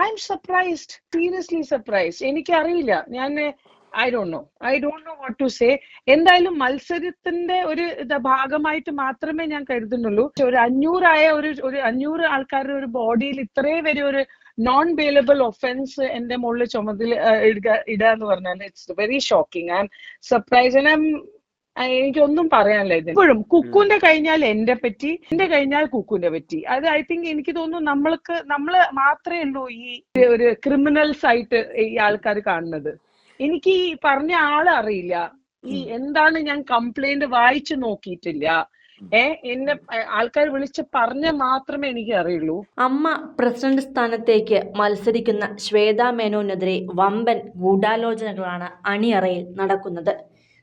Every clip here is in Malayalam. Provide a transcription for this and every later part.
I M surprised seriously surprised എനിക്കറിയില്ല. ഞാൻ I don't know I don't know what to say എന്തായാലും മത്സരത്തിന്റെ ഒരു ഭാഗമായിട്ട് മാത്രമേ ഞാൻ കരുതുന്നുള്ളൂ. ഒരു അഞ്ഞൂറായ ഒരു ഒരു അഞ്ഞൂറ് ആൾക്കാരുടെ ഒരു ബോഡിയിൽ ഇത്രയും വരെ ഒരു നോൺ ബെയിലബിൾ ഒഫൻസ് എന്റെ മുകളിൽ ചുമതല ഇടുക ഇടുക എന്ന് പറഞ്ഞാൽ it's very shocking I'm surprise I'm എനിക്കൊന്നും പറയാനില്ല ഇത്. ഇപ്പോഴും കുക്കുന്റെ കഴിഞ്ഞാൽ എന്റെ പറ്റി എന്റെ കഴിഞ്ഞാൽ കുക്കുന്റെ പറ്റി. അത് ഐ തിങ്ക് എനിക്ക് തോന്നുന്നു നമ്മൾക്ക് നമ്മൾ മാത്രമേ ഉള്ളൂ ഈ ഒരു ക്രിമിനൽസ് ആയിട്ട് ഈ ആൾക്കാർ കാണുന്നത്. എനിക്ക് ഈ പറഞ്ഞ ആൾ അറിയില്ല. ഈ എന്താണ് ഞാൻ കംപ്ലൈന്റ് വായിച്ചു നോക്കിയിട്ടില്ല. ഏ എന്നെ ആൾക്കാർ വിളിച്ച് പറഞ്ഞ മാത്രമേ എനിക്ക് അറിയുള്ളൂ. അമ്മ പ്രസിഡന്റ് സ്ഥാനത്തേക്ക് മത്സരിക്കുന്ന ശ്വേതാ മേനോനെതിരെ വമ്പൻ ഗൂഢാലോചനകളാണ് അണിയറയിൽ നടക്കുന്നത്.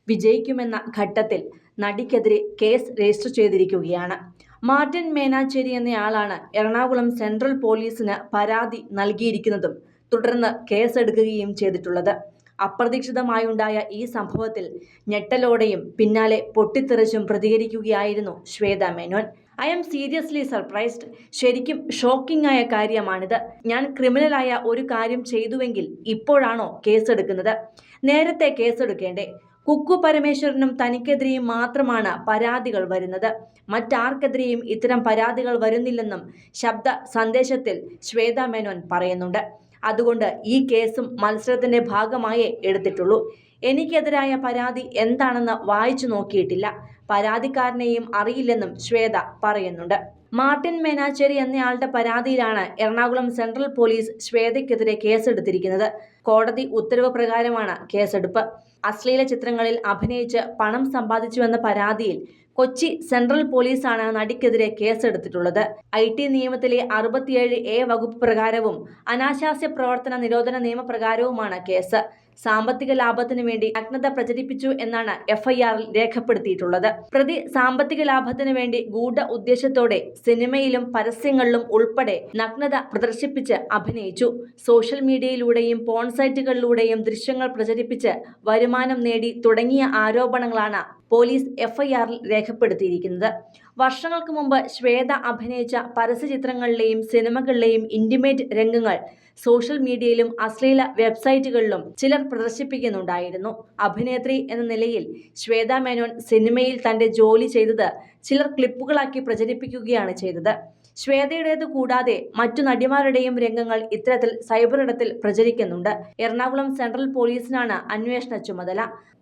വിജയിക്കുമെന്ന ഘട്ടത്തിൽ നടിക്കെതിരെ കേസ് രജിസ്റ്റർ ചെയ്തിരിക്കുകയാണ്. മാർട്ടിൻ മേനാച്ചേരി എന്നയാളാണ് എറണാകുളം സെൻട്രൽ പോലീസിന് പരാതി നൽകിയിരിക്കുന്നതും തുടർന്ന് കേസെടുക്കുകയും ചെയ്തിട്ടുള്ളത്. അപ്രതീക്ഷിതമായുണ്ടായ ഈ സംഭവത്തിൽ ഞെട്ടലോടെയും പിന്നാലെ പൊട്ടിത്തെറിച്ചും പ്രതികരിക്കുകയായിരുന്നു Shweta Menon. I am seriously surprised ശരിക്കും ഷോക്കിംഗ് ആയ കാര്യമാണിത്. ഞാൻ ക്രിമിനലായ ഒരു കാര്യം ചെയ്തുവെങ്കിൽ ഇപ്പോഴാണോ കേസെടുക്കുന്നത്? നേരത്തെ കേസെടുക്കേണ്ടേ. കുക്കു പരമേശ്വരനും തനിക്കെതിരെയും മാത്രമാണ് പരാതികൾ വരുന്നത്. മറ്റാർക്കെതിരെയും ഇത്തരം പരാതികൾ വരുന്നില്ലെന്നും ശബ്ദ സന്ദേശത്തിൽ ശ്വേത മേനോൻ പറയുന്നുണ്ട്. അതുകൊണ്ട് ഈ കേസും മത്സരത്തിന്റെ ഭാഗമായേ എടുത്തിട്ടുള്ളൂ. എനിക്കെതിരായ പരാതി എന്താണെന്ന് വായിച്ചു നോക്കിയിട്ടില്ല. പരാതിക്കാരനെയും അറിയില്ലെന്നും ശ്വേത പറയുന്നുണ്ട്. മാർട്ടിൻ മേനാച്ചേരി എന്നയാളുടെ പരാതിയിലാണ് എറണാകുളം സെൻട്രൽ പോലീസ് ശ്വേതയ്ക്കെതിരെ കേസെടുത്തിരിക്കുന്നത്. കോടതി ഉത്തരവ് പ്രകാരമാണ് കേസെടുപ്പ്. അശ്ലീല ചിത്രങ്ങളിൽ അഭിനയിച്ച് പണം സമ്പാദിച്ചുവെന്ന പരാതിയിൽ കൊച്ചി സെൻട്രൽ പോലീസാണ് നടിക്കെതിരെ കേസെടുത്തിട്ടുള്ളത്. ഐ ടി നിയമത്തിലെ അറുപത്തിയേഴ് എ വകുപ്പ് പ്രകാരവും അനാശാസ്യ പ്രവർത്തന നിരോധന നിയമപ്രകാരവുമാണ് കേസ്. സാമ്പത്തിക ലാഭത്തിനു വേണ്ടി നഗ്നത പ്രചരിപ്പിച്ചു എന്നാണ് എഫ്ഐആറിൽ രേഖപ്പെടുത്തിയിട്ടുള്ളത്. പ്രതി സാമ്പത്തിക ലാഭത്തിനു വേണ്ടി ഗൂഢ ഉദ്ദേശത്തോടെ സിനിമയിലും പരസ്യങ്ങളിലും ഉൾപ്പെടെ നഗ്നത പ്രദർശിപ്പിച്ച് അഭിനയിച്ചു. സോഷ്യൽ മീഡിയയിലൂടെയും പോൺ സൈറ്റുകളിലൂടെയും ദൃശ്യങ്ങൾ പ്രചരിപ്പിച്ച് വരുമാനം നേടി തുടങ്ങിയ ആരോപണങ്ങളാണ് പോലീസ് എഫ്ഐആറിൽ രേഖപ്പെടുത്തിയിരിക്കുന്നത്. വർഷങ്ങൾക്ക് മുമ്പ് ശ്വേത അഭിനയിച്ച പരസ്യചിത്രങ്ങളിലെയും സിനിമകളിലെയും ഇന്റിമേറ്റ് രംഗങ്ങൾ സോഷ്യൽ മീഡിയയിലും അശ്ലീല വെബ്സൈറ്റുകളിലും ചിലർ പ്രദർശിപ്പിക്കുന്നുണ്ടായിരുന്നു. അഭിനേത്രി എന്ന നിലയിൽ ശ്വേത മേനോൻ സിനിമയിൽ തന്റെ ജോലി ചെയ്തത് ചിലർ ക്ലിപ്പുകളാക്കി പ്രചരിപ്പിക്കുകയാണ് ചെയ്തത്. ശ്വേതയുടേത് കൂടാതെ മറ്റു നടിമാരുടെയും രംഗങ്ങൾ ഇത്തരത്തിൽ സൈബർ ഇടത്തിൽ പ്രചരിക്കുന്നുണ്ട്. എറണാകുളം സെൻട്രൽ പോലീസിനാണ് അന്വേഷണ ചുമതല.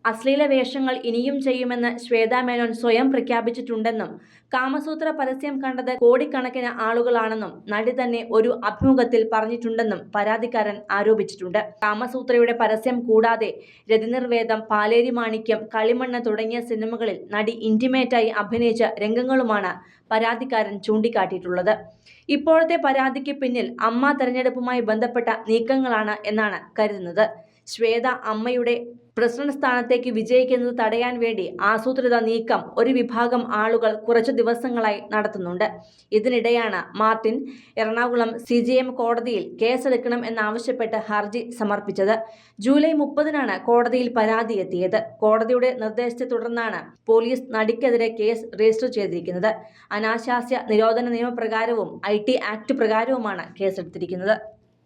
അശ്ലീല വേഷങ്ങൾ ഇനിയും ചെയ്യുമെന്ന് ശ്വേതാ മേനോൻ സ്വയം പ്രഖ്യാപിച്ചിട്ടുണ്ടെന്നും കാമസൂത്ര പരസ്യം കണ്ടത് കോടിക്കണക്കിന് ആളുകളാണെന്നും നടി തന്നെ ഒരു അഭിമുഖത്തിൽ പറഞ്ഞിട്ടുണ്ടെന്നും പരാതിക്കാരൻ ആരോപിച്ചിട്ടുണ്ട്. കാമസൂത്രയുടെ പരസ്യം കൂടാതെ രതിനിർവേദം പാലേരി മാണിക്യം കളിമണ്ണ് തുടങ്ങിയ സിനിമകളിൽ നടി ഇന്റിമേറ്റായി അഭിനയിച്ച രംഗങ്ങളുമാണ് പരാതിക്കാരൻ ചൂണ്ടിക്കാട്ടിയിട്ടുള്ളത്. ഇപ്പോഴത്തെ പരാതിക്ക് പിന്നിൽ അമ്മ തെരഞ്ഞെടുപ്പുമായി ബന്ധപ്പെട്ട നീക്കങ്ങളാണ് എന്നാണ് കരുതുന്നത്. ശ്വേത അമ്മയുടെ പ്രസിഡന്റ് സ്ഥാനത്തേക്ക് വിജയിക്കുന്നത് തടയാൻ വേണ്ടി ആസൂത്രിത നീക്കം ഒരു വിഭാഗം ആളുകൾ കുറച്ചു ദിവസങ്ങളായി നടത്തുന്നുണ്ട്. ഇതിനിടെയാണ് Martin Ernakulam C G M കോടതിയിൽ കേസെടുക്കണം എന്നാവശ്യപ്പെട്ട് ഹർജി സമർപ്പിച്ചത്. ജൂലൈ മുപ്പതിനാണ് കോടതിയിൽ പരാതി എത്തിയത്. കോടതിയുടെ നിർദ്ദേശത്തെ തുടർന്നാണ് പോലീസ് നടിക്കെതിരെ കേസ് രജിസ്റ്റർ ചെയ്തിരിക്കുന്നത്. അനാശാസ്യ നിരോധന നിയമപ്രകാരവും ഐ ടി ആക്ട് പ്രകാരവുമാണ് കേസെടുത്തിരിക്കുന്നത്.